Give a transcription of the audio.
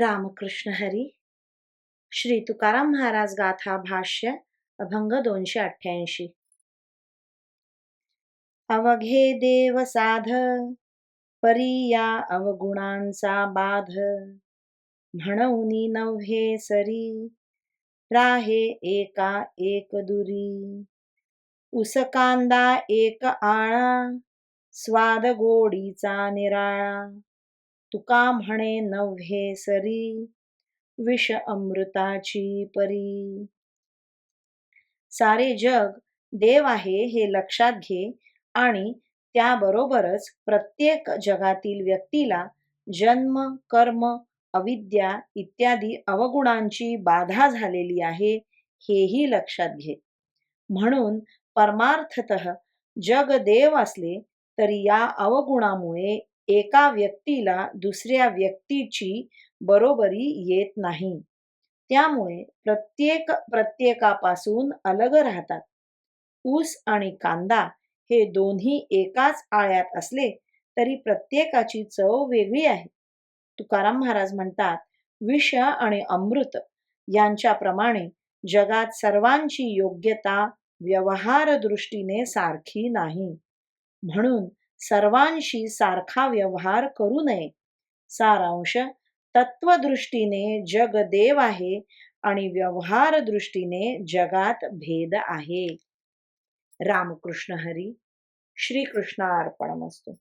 रामकृष्ण हरी। श्री तुकाराम महाराज गाथा भाष्य अभंग दोनशे अठ्ठ्याऐंशी। अवघे देव साध परिया अवगुणांचा बाध। म्हणून नव्हे सरी राहे एका एक दुरी। उसकांदा एक आळा स्वाद गोडीचा निराळा। तुका म्हणे नव्हे सरी विष अमृताची परी. सारे जग देव आहे हे लक्षात घे आणि त्याबरोबरच प्रत्येक जगातील व्यक्तीला जन्म कर्म अविद्या इत्यादी अवगुणांची बाधा झालेली आहे हेही लक्षात घे. म्हणून परमार्थत जग देव असले तरी या अवगुणामुळे एका व्यक्तीला दुसऱ्या व्यक्तीची बरोबरी येत नाही. त्यामुळे प्रत्येक प्रत्येकापासून अलग राहतात. ऊस आणि कांदा हे दोन्ही एकाच आळ्यात असले तरी प्रत्येकाची चव वेगळी आहे. तुकाराम महाराज म्हणतात विष आणि अमृत यांच्याप्रमाणे जगात सर्वांची योग्यता व्यवहार दृष्टीने सारखी नाही. म्हणून सर्वांशी सारखा व्यवहार करू नये. सारांश तत्वदृष्टीने जग देव आहे आणि व्यवहार दृष्टीने जगात भेद आहे. रामकृष्ण हरी श्रीकृष्ण अर्पणमस्तू